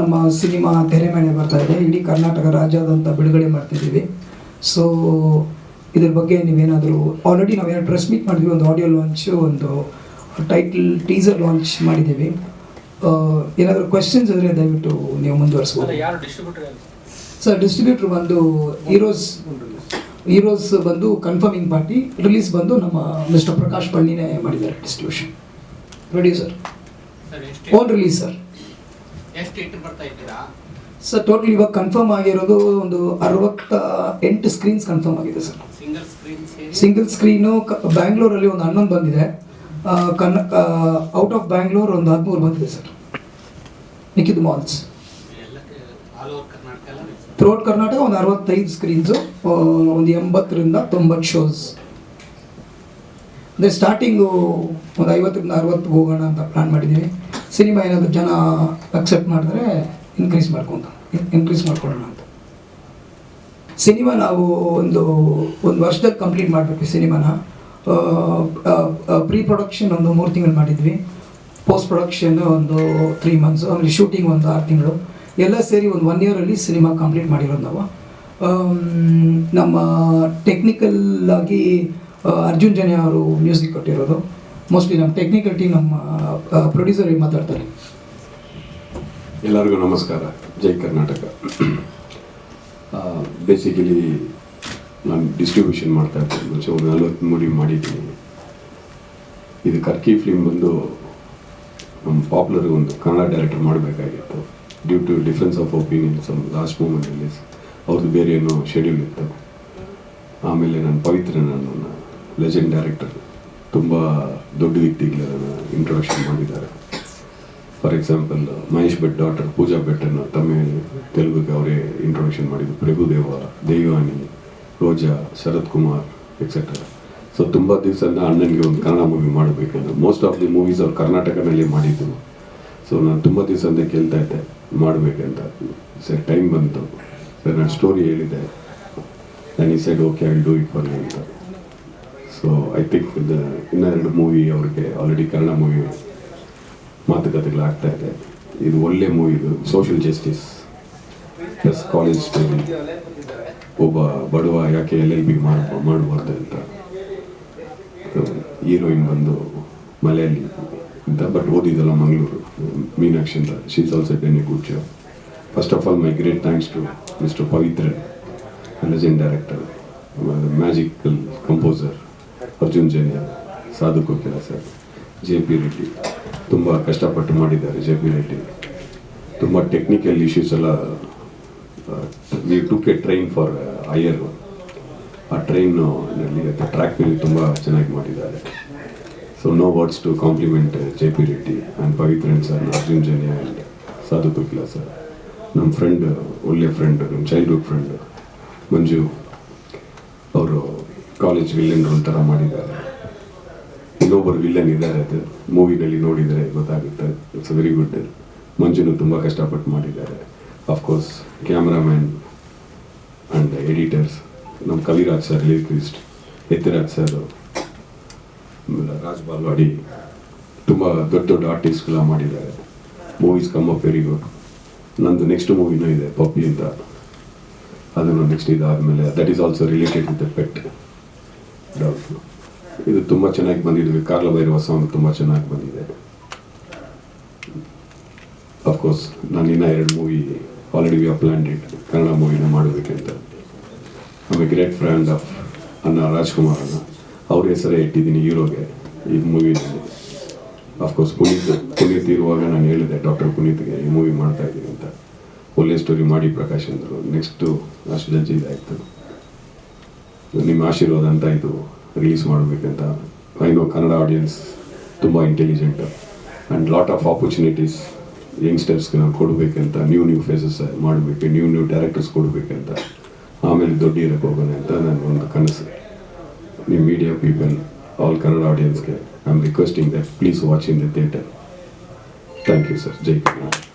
ನಮ್ಮ ಸಿನಿಮಾ ತೆರೆ ಮೇಲೆ ಬರ್ತಾ ಇದೆ. ಇಡೀ ಕರ್ನಾಟಕ ರಾಜ್ಯಾದ್ಯಂತ ಬಿಡುಗಡೆ ಮಾಡ್ತಿದ್ದೀವಿ ಸೊ ಇದ್ರ ಬಗ್ಗೆ ನೀವೇನಾದರೂ ಆಲ್ರೆಡಿ ನಾವೇನು ಪ್ರೆಸ್ ಮೀಟ್ ಮಾಡಿದ್ವಿ ಒಂದು ಆಡಿಯೋ ಲಾಂಚ್ ಒಂದು ಟೈಟಲ್ ಟೀಸರ್ ಲಾಂಚ್ ಮಾಡಿದ್ದೀವಿ. ಏನಾದರೂ ಕ್ವೆಶನ್ಸ್ ಇದ್ರೆ ದಯವಿಟ್ಟು ನೀವು ಮುಂದುವರಿಸ್ಬೋದು. ಸರ್ ಡಿಸ್ಟ್ರಿಬ್ಯೂಟರ್ ಬಂದು ಹೀರೋಸ್ ಹೀರೋಸ್ ಬಂದು ಕನ್ಫರ್ಮಿಂಗ್ ಪಾರ್ಟಿ ರಿಲೀಸ್ ಬಂದು ನಮ್ಮ ಮಿಸ್ಟರ್ ಪ್ರಕಾಶ್ ಪಳ್ಳಿನೇ ಮಾಡಿದ್ದಾರೆ distribution producer sir own release sir ಎಷ್ಟು ಇಟ್ಟು ಬರ್ತಾ ಇದ್ದೀರಾ? ಸರ್ ಟೋಟಲ್ ಇವಾಗ ಕನ್ಫರ್ಮ್ ಆಗಿರೋದು ಒಂದು ಅರವತ್ತ ಎಂಟು ಸ್ಕ್ರೀನ್ಸ್ ಕನ್ಫರ್ಮ್ ಆಗಿದೆ sir. Single screen single screen ಬ್ಯಾಂಗ್ಳೂರಲ್ಲಿ ಒಂದು ಹನ್ನೊಂದು ಬಂದಿದೆ. ಕನ್ನ ಔಟ್ ಆಫ್ ಬ್ಯಾಂಗ್ಳೂರ್ ಒಂದು ಹದಿಮೂರು ಬಂದಿದೆ ಸರ್. ನಿಖಿದ್ ಮಾಲ್ಸ್ ಥ್ರೋಟ್ ಕರ್ನಾಟಕ ಒಂದು ಅರವತ್ತೈದು ಸ್ಕ್ರೀನ್ಸು ಒಂದು ಎಂಬತ್ತರಿಂದ ತೊಂಬತ್ತು ಶೋಸ್ ಅಂದರೆ ಸ್ಟಾರ್ಟಿಂಗು ಒಂದು ಐವತ್ತರಿಂದ ಅರವತ್ತು ಹೋಗೋಣ ಅಂತ ಪ್ಲ್ಯಾನ್ ಮಾಡಿದ್ದೀವಿ ಸಿನಿಮಾ ಏನಾದರೂ ಜನ ಅಕ್ಸೆಪ್ಟ್ ಮಾಡಿದ್ರೆ ಇನ್ಕ್ರೀಸ್ ಮಾಡ್ಕೊಂತ ಇನ್ಕ್ರೀಸ್ ಮಾಡ್ಕೊಳ್ಳೋಣ ಅಂತ. ಸಿನಿಮಾ ನಾವು ಒಂದು ಒಂದು ವರ್ಷದಾಗ ಕಂಪ್ಲೀಟ್ ಮಾಡಬೇಕು ಸಿನಿಮಾನ. ಪ್ರೀ ಪ್ರೊಡಕ್ಷನ್ ಒಂದು ಮೂರು ತಿಂಗಳು ಮಾಡಿದ್ವಿ. ಪೋಸ್ಟ್ ಪ್ರೊಡಕ್ಷನ್ ಒಂದು ತ್ರೀ ಮಂತ್ಸು ಆಮೇಲೆ ಶೂಟಿಂಗ್ ಒಂದು ಆರು ತಿಂಗಳು. ಎಲ್ಲ ಸೇರಿ ಒಂದು ಒನ್ ಇಯರಲ್ಲಿ ಸಿನಿಮಾ ಕಂಪ್ಲೀಟ್ ಮಾಡಿರೋದು ನಾವು. ನಮ್ಮ ಟೆಕ್ನಿಕಲ್ ಆಗಿ ಅರ್ಜುನ್ ಜನ ಅವರು ಮ್ಯೂಸಿಕ್ ಕೊಟ್ಟಿರೋದು. ಮೋಸ್ಟ್ಲಿ ನಮ್ಮ ಟೆಕ್ನಿಕಲ್ ಟೀಮ್ ನಮ್ಮ ಪ್ರೊಡ್ಯೂಸರ್ ಮಾತಾಡ್ತಾರೆ? ಎಲ್ಲರಿಗೂ ನಮಸ್ಕಾರ. ಜೈ ಕರ್ನಾಟಕ. ಬೇಸಿಕಲಿ ನಾನು ಡಿಸ್ಟ್ರಿಬ್ಯೂಷನ್ ಮಾಡ್ತಾ ಇರ್ತೀನಿ ಮುಂಚೆ ಒಂದು ನಲ್ವತ್ತು ಮೂಡಿ ಮಾಡಿದ್ದೀನಿ. ಇದು ಕರ್ಕಿ ಫಿಲ್ಮ್ ಬಂದು ನಮ್ಮ ಪಾಪ್ಯುಲರ್ ಒಂದು ಕನ್ನಡ ಡೈರೆಕ್ಟರ್ ಮಾಡಬೇಕಾಗಿತ್ತು. Due to difference of opinions last moment release ಅವ್ರದ್ದು ಬೇರೆ ಏನೋ ಶೆಡ್ಯೂಲ್ ಇತ್ತು. ಆಮೇಲೆ ನಾನು ಪವಿತ್ರ ನನ್ನ ಲೆಜೆಂಡ್ ಡೈರೆಕ್ಟರ್ ತುಂಬ ದೊಡ್ಡ ವ್ಯಕ್ತಿಗಳನ್ನ ಇಂಟ್ರೊಡಕ್ಷನ್ ಮಾಡಿದ್ದಾರೆ. For example Mahesh Bhatt doctor Pooja ಭಟ್ಟನ್ನು Tamil ತೆಲುಗುಗೆ ಅವರೇ ಇಂಟ್ರೊಡಕ್ಷನ್ ಮಾಡಿದ್ದು. ಪ್ರಭುದೇವ, ದೇವಾನಿ, ರೋಜಾ, ಶರತ್ ಕುಮಾರ್ ಎಕ್ಸೆಟ್ರಾ ಸೊ ತುಂಬ ದಿವಸದಿಂದ ಅಣ್ಣನಿಗೆ ಒಂದು ಕನ್ನಡ ಮೂವಿ ಮಾಡಬೇಕಂದ್ರೆ ಮೋಸ್ಟ್ ಆಫ್ ದಿ ಮೂವೀಸ್ ಅವ್ರು ಕರ್ನಾಟಕದಲ್ಲಿ ಮಾಡಿದ್ದು. ಸೊ ನಾನು ತುಂಬ ದಿವಸದಿಂದ ಕೇಳ್ತಾ ಇದ್ದೆ, ಮಾಡಬೇಕಂತ. ಸರ್ ಟೈಮ್ ಬಂತು. ಸರ್, ನಾನು ಸ್ಟೋರಿ ಹೇಳಿದೆ ನಾನು ಈ side okay I do it for ಅಂತ. ಸೊ ಐ ಥಿಂಕ್ ಇನ್ನೆರಡು ಮೂವಿ ಅವ್ರಿಗೆ ಆಲ್ರೆಡಿ ಕನ್ನಡ ಮೂವಿ ಮಾತುಕತೆಗಳಾಗ್ತಾ ಇದೆ. ಇದು ಒಳ್ಳೆ ಮೂವಿ ಇದು. Social justice plus college story ಒಬ್ಬ ಬಡವ ಯಾಕೆ ಎಲ್ ಎಲ್ ಬಿ ಮಾಡಬಾರ್ದು ಅಂತ. ಹೀರೋಯಿನ್ ಬಂದು ಮಲೆಯಲ್ಲಿ ಅಂತ ಬಟ್ ಓದಿದ್ದಲ್ಲ ಮಂಗಳೂರು. ಮೀನಾಕ್ಷಿ ಅಂತ. She's also done a good job first of all my great thanks to mister Pavitra legend director magical composer Arjun Janya Sadhu Kokila sir. J P Reddy ತುಂಬ ಕಷ್ಟಪಟ್ಟು ಮಾಡಿದ್ದಾರೆ J P Reddy. ತುಂಬ technical issues ಎಲ್ಲ we took a train for hire ಆ ಟ್ರೈನಲ್ಲಿ track ಮೇಲೆ ತುಂಬ ಚೆನ್ನಾಗಿ ಮಾಡಿದ್ದಾರೆ. So no words to compliment J P Reddy and Pavithran sir Arjun Janya and Sadhu Kokila sir. ನಮ್ಮ ಫ್ರೆಂಡ್ ಒಳ್ಳೆ ಫ್ರೆಂಡ್ ನಮ್ಮ ಚೈಲ್ಡ್ಹುಡ್ ಫ್ರೆಂಡ್ ಮಂಜು ಅವರು ಕಾಲೇಜ್ ವಿಲನ್ ಥರ ಮಾಡಿದ್ದಾರೆ. ಇನ್ನೊಬ್ಬರು ವಿಲನ್ ಇದ್ದಾರೆ ಅದು. ಮೂವಿನಲ್ಲಿ ನೋಡಿದರೆ ಗೊತ್ತಾಗುತ್ತೆ. ಇಟ್ಸ್ ವೆರಿ ಗುಡ್ ಮಂಜುನು ತುಂಬ ಕಷ್ಟಪಟ್ಟು ಮಾಡಿದ್ದಾರೆ. ಅಫ್ಕೋರ್ಸ್ ಕ್ಯಾಮ್ರಾಮ್ಯಾನ್ ಆ್ಯಂಡ್ ಎಡಿಟರ್ಸ್ ನಮ್ಮ Kaviraj sir lyricist Ethiraj sir Raj Balwadi, ತುಂಬ ದೊಡ್ಡ ದೊಡ್ಡ ಆರ್ಟಿಸ್ಟ್ಗಳ ಮಾಡಿದ್ದಾರೆ. Movies come up very good ನಂದು ನೆಕ್ಸ್ಟ್ ಮೂವಿನೂ ಇದೆ ಪಪ್ಪಿ ಅಂತ. ಅದನ್ನು ನೆಕ್ಸ್ಟ್ ಇದಾದಮೇಲೆ that is also related with the pet ಇದು ತುಂಬ ಚೆನ್ನಾಗಿ ಬಂದಿದೆ. ಕಾರ್ಲ ಭೈರವ ಸಾಂಗ್ ತುಂಬ ಚೆನ್ನಾಗಿ ಬಂದಿದೆ. ಅಫ್ಕೋರ್ಸ್ ನಾನು ಇನ್ನೂ ಎರಡು movie already we planned it Kannada ಮೂವಿನ ಮಾಡಬೇಕಂತ. ಆಮೇಲೆ ಗ್ರೇಟ್ ಫ್ರೆಂಡ್ ಆಫ್ ಅನ್ನ ರಾಜ್ಕುಮಾರ್ ಅನ್ನ ಅವ್ರ ಹೆಸರೇ ಇಟ್ಟಿದ್ದೀನಿ ಹೀರೋಗೆ ಈ ಮೂವಿನಲ್ಲಿ ಅಫ್ಕೋರ್ಸ್ ಪುನೀತ್ ಪುನೀತ್ ಇರುವಾಗ ನಾನು ಹೇಳಿದೆ, ಡಾಕ್ಟರ್ ಪುನೀತ್ಗೆ ಈ ಮೂವಿ ಮಾಡ್ತಾ ಇದ್ದೀನಿ ಅಂತ. ಒಳ್ಳೆ ಸ್ಟೋರಿ ಮಾಡಿ ಪ್ರಕಾಶ್ ಅಂದರು. ನೆಕ್ಸ್ಟು ಅಷ್ಟು ಜಜ್ಜಿ ಇದಾಯಿತು. ನಿಮ್ಮ ಆಶೀರ್ವಾದ ಅಂತ ಇದು ರಿಲೀಸ್ ಮಾಡಬೇಕಂತ. ನೋ ಕನ್ನಡ ಆಡಿಯನ್ಸ್ ತುಂಬ intelligent and lot of opportunities ಯಂಗ್ಸ್ಟರ್ಸ್ಗೆ ನಾವು ಕೊಡಬೇಕಂತ ನ್ಯೂ ನ್ಯೂ ಫೇಸಸ್ ಮಾಡಬೇಕು ನ್ಯೂ ನ್ಯೂ ಡೈರೆಕ್ಟರ್ಸ್ ಕೊಡಬೇಕಂತ. ಆಮೇಲೆ ದೊಡ್ಡ ಇರಕ್ಕೆ ಹೋಗೋಣ ಅಂತ ನನ್ನ ಒಂದು ಕನಸು. ನಿಮ್ಮ media people all Kannada ಆಡಿಯನ್ಸ್ಗೆ I am requesting that please watch in the theatre thank you sir Jai Karnataka